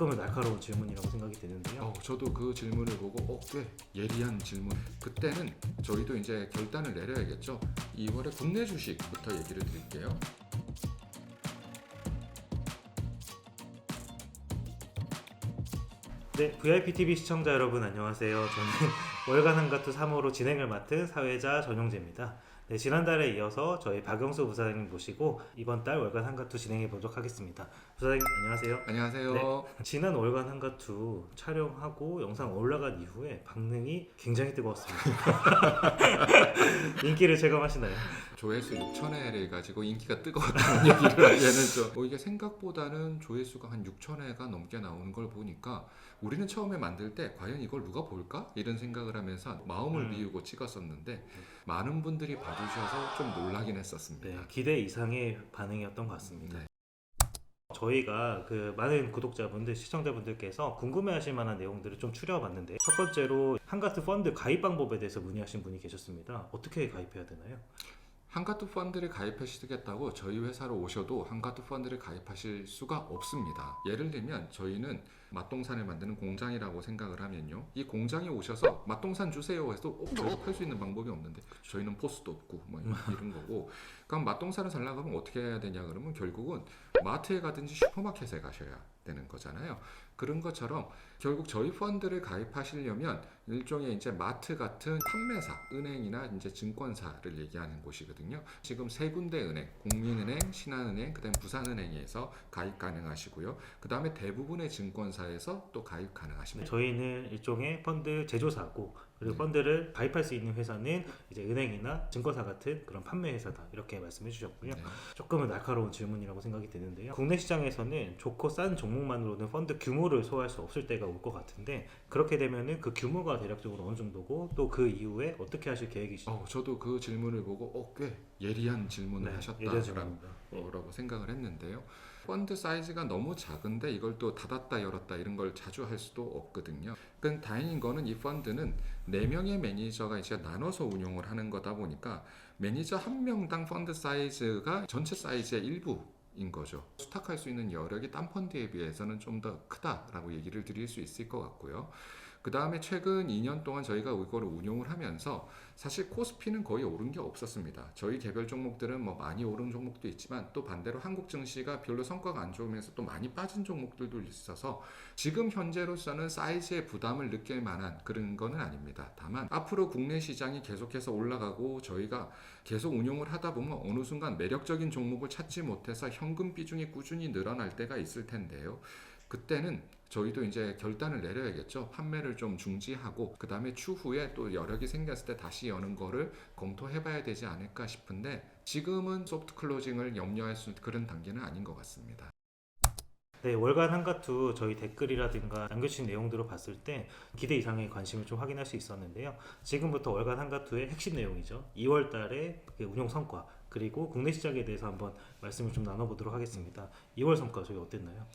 조금은 날카로운 질문이라고 생각이 드는데요. 어, 저도 그 질문을 보고 어, 꽤 예리한 질문. 그때는 저희도 이제 결단을 내려야겠죠. 2월에 국내 주식부터 얘기를 드릴게요. 네, VIP TV 시청자 여러분 안녕하세요. 저는 월간 한가투 3호로 진행을 맡은 사회자 전용재입니다. 네, 지난달에 이어서 저희 박영수 부사장님 모시고 이번 달 월간 한가투 진행해 보도록 하겠습니다. 부사장님 안녕하세요. 안녕하세요. 네. 지난 월간 한가투 촬영하고 영상 올라간 이후에 반응이 굉장히 뜨거웠습니다. 인기를 체감하시나요? 조회수 6천회를 가지고 인기가 뜨거웠다는 얘기를 하기에는 좀 어, 이게 생각보다는 조회수가 한 6천회가 넘게 나오는 걸 보니까 우리는 처음에 만들 때 과연 이걸 누가 볼까 이런 생각을 하면서 마음을 음. 비우고 찍었었는데 많은 분들이 봐주셔서 좀 놀라긴 했었습니다. 네, 기대 이상의 반응이었던 것 같습니다. 네. 저희가 그 많은 구독자분들, 시청자분들께서 궁금해하실 만한 내용들을 좀 추려봤는데 첫 번째로 한가트 펀드 가입 방법에 대해서 문의하신 분이 계셨습니다. 어떻게 가입해야 되나요? 한가투 펀드를 가입하시겠다고 저희 회사로 오셔도 한가투 펀드를 가입하실 수가 없습니다. 예를 들면 저희는 맛동산을 만드는 공장이라고 생각을 하면요. 이 공장에 오셔서 맛동산 주세요 해도 어, 저희가 팔 수 있는 방법이 없는데 저희는 포스도 없고 뭐 이런 거고 그럼 맛동산을 살려고 하면 어떻게 해야 되냐 그러면 결국은 마트에 가든지 슈퍼마켓에 가셔야 되는 거잖아요. 그런 것처럼 결국 저희 펀드를 가입하시려면 일종의 이제 마트 같은 판매사, 은행이나 이제 증권사를 얘기하는 곳이거든요. 지금 세 군데 은행, 국민은행, 신한은행, 그다음 부산은행에서 가입 가능하시고요. 그다음에 대부분의 증권사에서 또 가입 가능하십니다. 저희는 일종의 펀드 제조사고 그리고 네. 펀드를 가입할 수 있는 회사는 이제 은행이나 증권사 같은 그런 판매 회사다 이렇게 말씀해 주셨고요. 네. 조금은 날카로운 질문이라고 생각이 드는데요. 국내 시장에서는 좋고 싼 종목만으로는 펀드 규모를 소화할 수 없을 때가 올 것 같은데 그렇게 되면은 그 규모가 대략적으로 어느 정도고 또 그 이후에 어떻게 하실 계획이신지 어, 저도 그 질문을 보고 어, 꽤 예리한 질문을 네, 하셨다라고 생각을 했는데요. 펀드 사이즈가 너무 작은데 이걸 또 닫았다 열었다 이런 걸 자주 할 수도 없거든요. 그 다행인 거는 이 펀드는 4명의 매니저가 이제 나눠서 운용을 하는 거다 보니까 매니저 한 명당 펀드 사이즈가 전체 사이즈의 일부 인 거죠. 수탁할 수 있는 여력이 딴 펀드에 비해서는 좀 더 크다라고 얘기를 드릴 수 있을 것 같고요. 그 다음에 최근 2년 동안 저희가 이거를 운용을 하면서 사실 코스피는 거의 오른 게 없었습니다. 저희 개별 종목들은 뭐 많이 오른 종목도 있지만 또 반대로 한국 증시가 별로 성과가 안 좋으면서 또 많이 빠진 종목들도 있어서 지금 현재로서는 사이즈의 부담을 느낄 만한 그런 거는 아닙니다. 다만 앞으로 국내 시장이 계속해서 올라가고 저희가 계속 운용을 하다 보면 어느 순간 매력적인 종목을 찾지 못해서 현금 비중이 꾸준히 늘어날 때가 있을 텐데요. 그때는 저희도 이제 결단을 내려야겠죠. 판매를 좀 중지하고 그 다음에 추후에 또 여력이 생겼을 때 다시 여는 거를 검토해봐야 되지 않을까 싶은데 지금은 소프트 클로징을 염려할 수 그런 단계는 아닌 것 같습니다. 네, 월간 한가투 저희 댓글이라든가 남겨주신 내용들을 봤을 때 기대 이상의 관심을 좀 확인할 수 있었는데요. 지금부터 월간 한가투의 핵심 내용이죠. 2월 달에 그 운용 성과 그리고 국내 시장에 대해서 한번 말씀을 좀 나눠보도록 하겠습니다. 2월 성과 저희 어땠나요?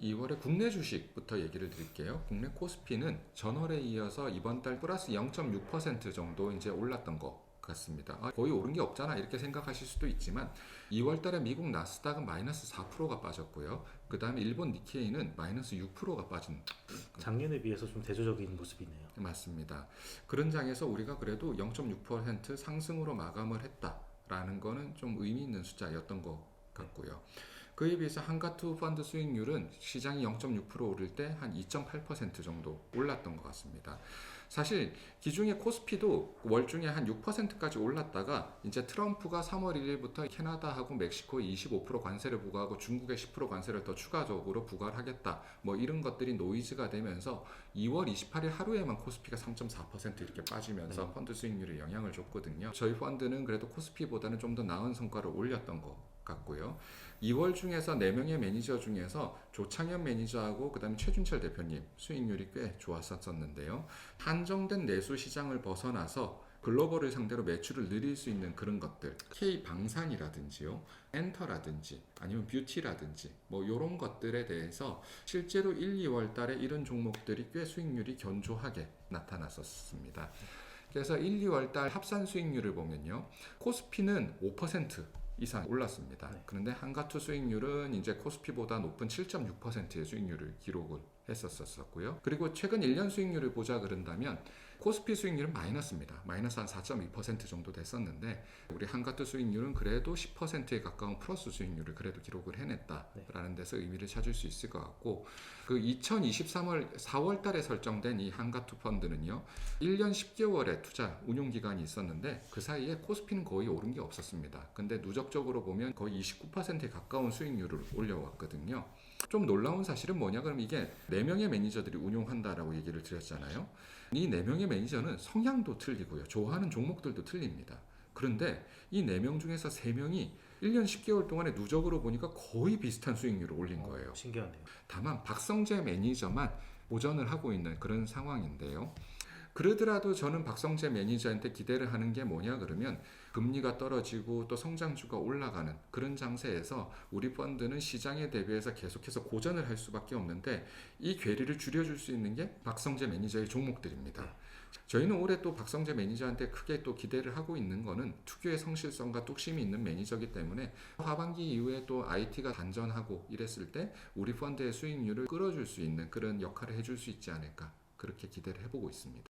2월에 국내 주식부터 얘기를 드릴게요. 국내 코스피는 전월에 이어서 이번 달 플러스 0.6% 정도 이제 올랐던 것 같습니다. 아, 거의 오른 게 없잖아 이렇게 생각하실 수도 있지만 2월 달에 미국 나스닥은 마이너스 4%가 빠졌고요. 그 다음에 일본 니케이는 마이너스 6%가 빠진 작년에 비해서 좀 대조적인 모습이네요. 맞습니다. 그런 장에서 우리가 그래도 0.6% 상승으로 마감을 했다라는 거는 좀 의미 있는 숫자였던 것 같고요. 그에 비해서 한가투 펀드 수익률은 시장이 0.6% 오를 때 한 2.8% 정도 올랐던 것 같습니다. 사실 기중에 코스피도 월 중에 한 6%까지 올랐다가 이제 트럼프가 3월 1일부터 캐나다하고 멕시코에 25% 관세를 부과하고 중국에 10% 관세를 더 추가적으로 부과를 하겠다. 뭐 이런 것들이 노이즈가 되면서 2월 28일 하루에만 코스피가 3.4% 이렇게 빠지면서 네. 펀드 수익률에 영향을 줬거든요. 저희 펀드는 그래도 코스피보다는 좀 더 나은 성과를 올렸던 것 같고요. 2월 중에서 4명의 매니저 중에서 조창현 매니저하고 그다음에 최준철 대표님 수익률이 꽤 좋았었는데요. 한정된 내수 시장을 벗어나서 글로벌을 상대로 매출을 늘릴 수 있는 그런 것들 K 방산이라든지요 엔터라든지 아니면 뷰티라든지 뭐 이런 것들에 대해서 실제로 1, 2월 달에 이런 종목들이 꽤 수익률이 견조하게 나타났었습니다. 그래서 1, 2월 달 합산 수익률을 보면요 코스피는 5% 이상 올랐습니다. 네. 그런데 한가투 수익률은 이제 코스피보다 높은 7.6%의 수익률을 기록을 했었었고요. 그리고 최근 1년 수익률을 보자 그런다면 코스피 수익률은 마이너스입니다. 마이너스 한 4.2% 정도 됐었는데 우리 한가투 수익률은 그래도 10%에 가까운 플러스 수익률을 그래도 기록을 해냈다라는 데서 의미를 찾을 수 있을 것 같고 그 2023월 4월 달에 설정된 이 한가투 펀드는요. 1년 10개월의 투자 운용 기간이 있었는데 그 사이에 코스피는 거의 오른 게 없었습니다. 근데 누적적으로 보면 거의 29%에 가까운 수익률을 올려왔거든요. 좀 놀라운 사실은 뭐냐 그럼 이게 4명의 매니저들이 운용한다라고 얘기를 드렸잖아요. 이 4명의 매니저는 성향도 틀리고요. 좋아하는 종목들도 틀립니다. 그런데 이 4명 중에서 3명이 1년 10개월 동안에 누적으로 보니까 거의 비슷한 수익률을 올린 거예요. 어, 신기하네요. 다만 박성재 매니저만 보전을 하고 있는 그런 상황인데요. 그러더라도 저는 박성재 매니저한테 기대를 하는 게 뭐냐 그러면 금리가 떨어지고 또 성장주가 올라가는 그런 장세에서 우리 펀드는 시장에 대비해서 계속해서 고전을 할 수밖에 없는데 이 괴리를 줄여줄 수 있는 게 박성재 매니저의 종목들입니다. 네. 저희는 올해 또 박성재 매니저한테 크게 또 기대를 하고 있는 거는 특유의 성실성과 뚝심이 있는 매니저기 때문에 하반기 이후에 또 IT가 단전하고 이랬을 때 우리 펀드의 수익률을 끌어줄 수 있는 그런 역할을 해줄 수 있지 않을까 그렇게 기대를 해보고 있습니다.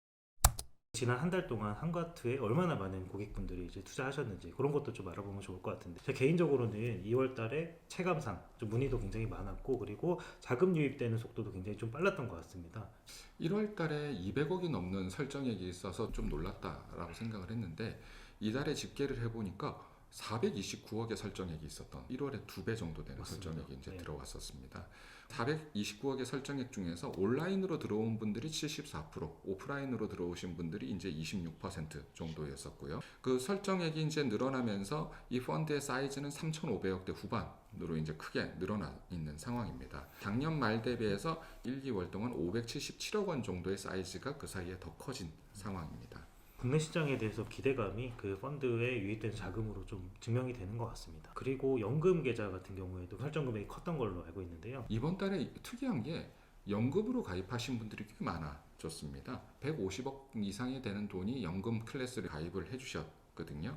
지난 한 달 동안 한과투에 얼마나 많은 고객분들이 이제 투자하셨는지 그런 것도 좀 알아보면 좋을 것 같은데 제 개인적으로는 2월 달에 체감상 좀 문의도 굉장히 많았고 그리고 자금 유입되는 속도도 굉장히 좀 빨랐던 것 같습니다. 1월 달에 200억이 넘는 설정액이 있어서 좀 놀랐다라고 생각을 했는데 이달에 집계를 해보니까 429억의 설정액이 있었던 1월에 두 배 정도 되는 맞습니다. 설정액이 이제 네. 들어왔었습니다. 429억의 설정액 중에서 온라인으로 들어온 분들이 74%, 오프라인으로 들어오신 분들이 이제 26% 정도였었고요. 그 설정액이 이제 늘어나면서 이 펀드의 사이즈는 3,500억대 후반으로 이제 크게 늘어나 있는 상황입니다. 작년 말 대비해서 1, 2월 동안 577억 원 정도의 사이즈가 그 사이에 더 커진 상황입니다. 국내 시장에 대해서 기대감이 그 펀드에 유입된 자금으로 좀 증명이 되는 것 같습니다. 그리고 연금 계좌 같은 경우에도 설정 금액이 컸던 걸로 알고 있는데요. 이번 달에 특이한 게 연금으로 가입하신 분들이 꽤 많아졌습니다. 150억 이상이 되는 돈이 연금 클래스를 가입을 해주셨거든요.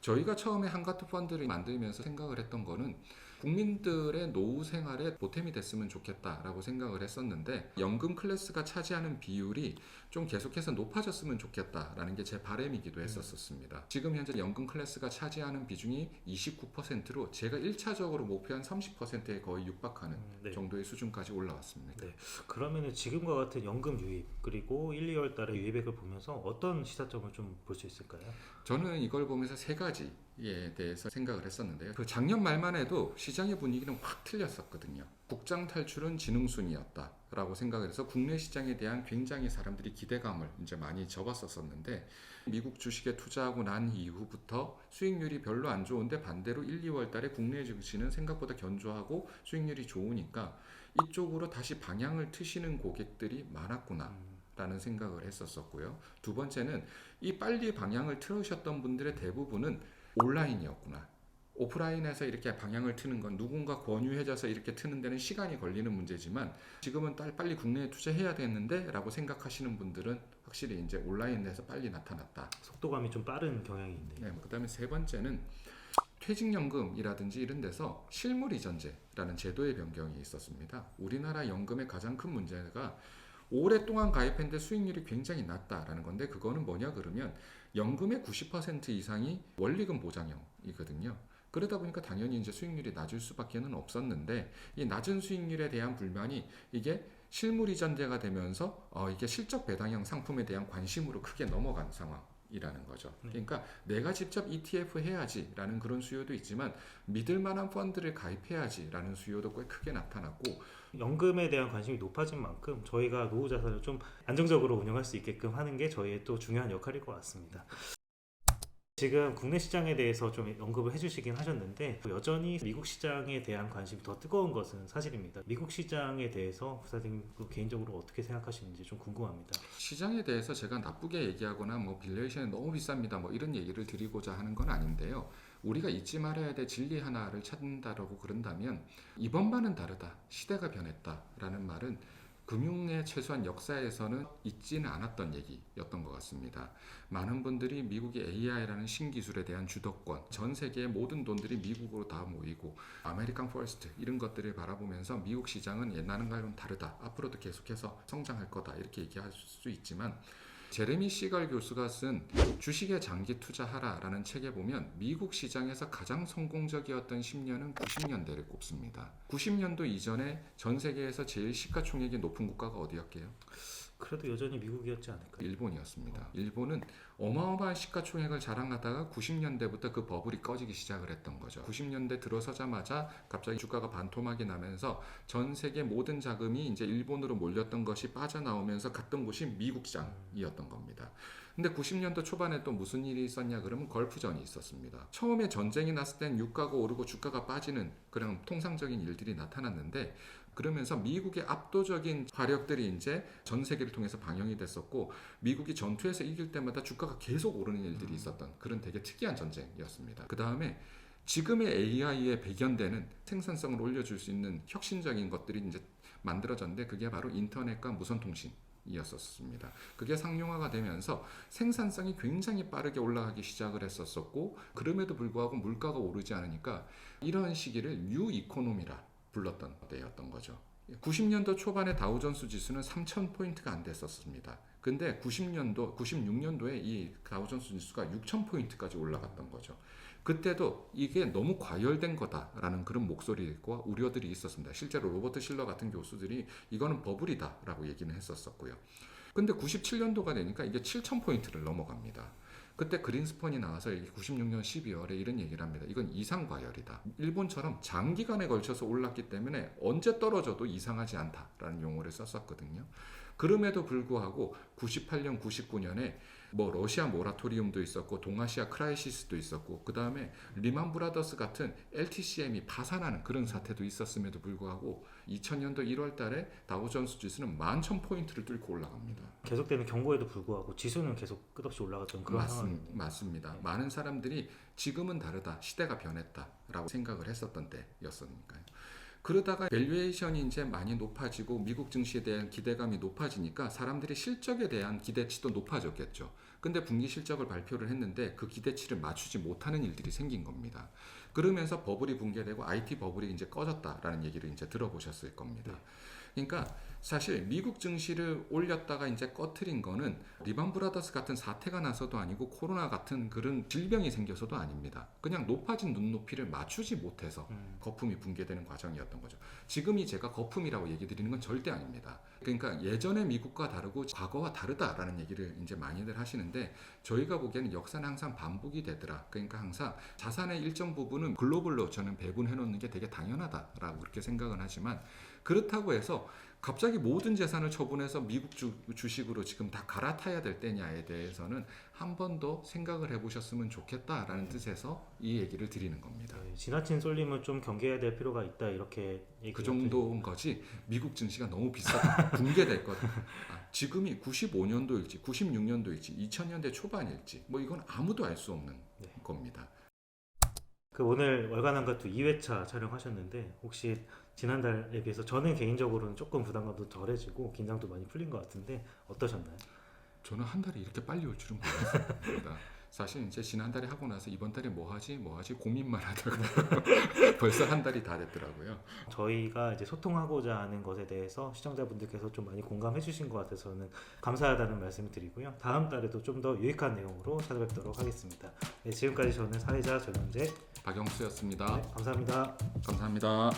저희가 처음에 한가트 펀드를 만들면서 생각을 했던 거는 국민들의 노후 생활에 보탬이 됐으면 좋겠다라고 생각을 했었는데 연금 클래스가 차지하는 비율이 좀 계속해서 높아졌으면 좋겠다라는 게 제 바람이기도 했었습니다. 지금 현재 연금 클래스가 차지하는 비중이 29%로 제가 1차적으로 목표한 30%에 거의 육박하는 음, 네. 정도의 수준까지 올라왔습니다. 네. 그러면은 지금과 같은 연금 유입 그리고 1, 2월 달에 유입액을 보면서 어떤 시사점을 좀 볼 수 있을까요? 저는 이걸 보면서 세 가지 에 대해서 생각을 했었는데요. 그 작년 말만 해도 시장의 분위기는 확 틀렸었거든요. 국장 탈출은 지능순이었다라고 생각을 해서 국내 시장에 대한 굉장히 사람들이 기대감을 이제 많이 접었었었는데 미국 주식에 투자하고 난 이후부터 수익률이 별로 안 좋은데 반대로 1, 2월 달에 국내 증시는 생각보다 견조하고 수익률이 좋으니까 이쪽으로 다시 방향을 트시는 고객들이 많았구나. 음, 라는 생각을 했었었고요. 두 번째는 이 빨리 방향을 틀으셨던 분들의 대부분은 온라인이었구나. 오프라인에서 이렇게 방향을 트는 건 누군가 권유해줘서 이렇게 트는 데는 시간이 걸리는 문제지만 지금은 딸- 빨리 국내에 투자해야 되는데 라고 생각하시는 분들은 확실히 이제 온라인에서 빨리 나타났다. 속도감이 좀 빠른 경향이 있네요. 네, 그 다음에 세 번째는 퇴직연금이라든지 이런 데서 실물 이전제라는 제도의 변경이 있었습니다. 우리나라 연금의 가장 큰 문제가 오랫동안 가입했는데 수익률이 굉장히 낮다라는 건데 그거는 뭐냐 그러면 연금의 90% 이상이 원리금 보장형이거든요. 그러다 보니까 당연히 이제 수익률이 낮을 수밖에는 없었는데 이 낮은 수익률에 대한 불만이 이게 실물 이전제가 되면서 어, 이게 실적 배당형 상품에 대한 관심으로 크게 넘어간 상황 이라는 거죠. 네. 그러니까 내가 직접 ETF 해야지라는 그런 수요도 있지만 믿을 만한 펀드를 가입해야지라는 수요도 꽤 크게 나타났고 연금에 대한 관심이 높아진 만큼 저희가 노후 자산을 좀 안정적으로 운영할 수 있게끔 하는 게 저희의 또 중요한 역할일 것 같습니다. 지금 국내 시장에 대해서 좀 언급을 해주시긴 하셨는데 여전히 미국 시장에 대한 관심이 더 뜨거운 것은 사실입니다. 미국 시장에 대해서 부사장님 그 개인적으로 어떻게 생각하시는지 좀 궁금합니다. 시장에 대해서 제가 나쁘게 얘기하거나 뭐 빌레이션이 너무 비쌉니다 뭐 이런 얘기를 드리고자 하는 건 아닌데요. 우리가 잊지 말아야 될 진리 하나를 찾는다라고 그런다면 이번만은 다르다 시대가 변했다라는 말은 금융의 최소한 역사에서는 있지는 않았던 얘기였던 것 같습니다. 많은 분들이 미국의 AI라는 신기술에 대한 주도권, 전 세계의 모든 돈들이 미국으로 다 모이고 아메리칸 퍼스트 이런 것들을 바라보면서 미국 시장은 옛날과는 다르다. 앞으로도 계속해서 성장할 거다. 이렇게 얘기할 수 있지만 제레미 시갈 교수가 쓴 주식에 장기 투자하라라는 책에 보면 미국 시장에서 가장 성공적이었던 10년은 90년대를 꼽습니다. 90년도 이전에 전 세계에서 제일 시가총액이 높은 국가가 어디였게요? 그래도 여전히 미국이었지 않을까요? 일본이었습니다. 일본은 어마어마한 시가총액을 자랑하다가 90년대부터 그 버블이 꺼지기 시작을 했던 거죠. 90년대 들어서자마자 갑자기 주가가 반토막이 나면서 전 세계 모든 자금이 이제 일본으로 몰렸던 것이 빠져나오면서 갔던 곳이 미국 시장이었던 겁니다. 근데 90년도 초반에 또 무슨 일이 있었냐 그러면 걸프전이 있었습니다. 처음에 전쟁이 났을 땐 유가가 오르고 주가가 빠지는 그런 통상적인 일들이 나타났는데 그러면서 미국의 압도적인 화력들이 이제 전 세계를 통해서 방영이 됐었고 미국이 전투에서 이길 때마다 주가가 계속 오르는 일들이 있었던 그런 되게 특이한 전쟁이었습니다. 그 다음에 지금의 AI에 배견되는 생산성을 올려줄 수 있는 혁신적인 것들이 이제 만들어졌는데 그게 바로 인터넷과 무선 통신. 이었었습니다. 그게 상용화가 되면서 생산성이 굉장히 빠르게 올라가기 시작을 했었었고 그럼에도 불구하고 물가가 오르지 않으니까 이런 시기를 뉴 이코노미라 불렀던 때였던 거죠. 90년도 초반에 다우존스 지수는 3,000포인트가 안 됐었습니다. 근데 90년도, 96년도에 이 다우존스 지수가 6,000포인트까지 올라갔던 거죠. 그때도 이게 너무 과열된 거다라는 그런 목소리과 우려들이 있었습니다. 실제로 로버트 실러 같은 교수들이 이거는 버블이다라고 얘기는 했었었고요. 근데 97년도가 되니까 이게 7,000포인트를 넘어갑니다. 그때 그린스펀이 나와서 96년 12월에 이런 얘기를 합니다. 이건 이상 과열이다. 일본처럼 장기간에 걸쳐서 올랐기 때문에 언제 떨어져도 이상하지 않다라는 용어를 썼었거든요. 그럼에도 불구하고 98년, 99년에 뭐 러시아 모라토리움도 있었고 동아시아 크라이시스도 있었고 그 다음에 리만 브라더스 같은 LTCM이 파산하는 그런 사태도 있었음에도 불구하고 2000년도 1월달에 다우존스 지수는 11,000포인트를 뚫고 올라갑니다. 계속되는 경고에도 불구하고 지수는 계속 끝없이 올라갔던 그런 상황. 맞습, 맞습니다. 많은 사람들이 지금은 다르다, 시대가 변했다라고 생각을 했었던 때였으니까요. 그러다가 밸류에이션이 이제 많이 높아지고 미국 증시에 대한 기대감이 높아지니까 사람들이 실적에 대한 기대치도 높아졌겠죠. 근데 분기 실적을 발표를 했는데 그 기대치를 맞추지 못하는 일들이 생긴 겁니다. 그러면서 버블이 붕괴되고 IT 버블이 이제 꺼졌다라는 얘기를 이제 들어보셨을 겁니다. 그러니까 사실 미국 증시를 올렸다가 이제 꺼트린 거는 리반 브라더스 같은 사태가 나서도 아니고 코로나 같은 그런 질병이 생겨서도 아닙니다. 그냥 높아진 눈높이를 맞추지 못해서 음. 거품이 붕괴되는 과정이었던 거죠. 지금이 제가 거품이라고 얘기 드리는 건 절대 아닙니다. 그러니까 예전의 미국과 다르고 과거와 다르다라는 얘기를 이제 많이들 하시는데 저희가 보기에는 역사는 항상 반복이 되더라. 그러니까 항상 자산의 일정 부분은 글로벌로 저는 배분해 놓는 게 되게 당연하다라고 그렇게 생각은 하지만 그렇다고 해서 갑자기 모든 재산을 처분해서 미국 주, 주식으로 지금 다 갈아타야 될 때냐에 대해서는 한 번 더 생각을 해보셨으면 좋겠다라는 뜻에서 이 얘기를 드리는 겁니다. 네, 지나친 쏠림은 좀 경계해야 될 필요가 있다 이렇게 그 정도인 거지 미국 증시가 너무 비싸다 붕괴될 거다 아, 지금이 95년도일지 96년도일지 2000년대 초반일지 뭐 이건 아무도 알 수 없는 네. 겁니다 그 오늘 월간 한가투 2회차 촬영하셨는데 혹시 지난달에 비해서 저는 개인적으로는 조금 부담감도 덜해지고 긴장도 많이 풀린 것 같은데 어떠셨나요? 저는 한 달이 이렇게 빨리 올 줄은 몰랐습니다 사실 이제 지난달에 하고 나서 이번 달에 뭐 하지 뭐 하지 고민만 하다가 벌써 한 달이 다 됐더라고요 저희가 이제 소통하고자 하는 것에 대해서 시청자분들께서 좀 많이 공감해 주신 것 같아서 저는 감사하다는 말씀을 드리고요. 다음 달에도 좀 더 유익한 내용으로 찾아뵙도록 하겠습니다. 네, 지금까지 저는 사회자 전현재 박영수였습니다 네, 감사합니다. 감사합니다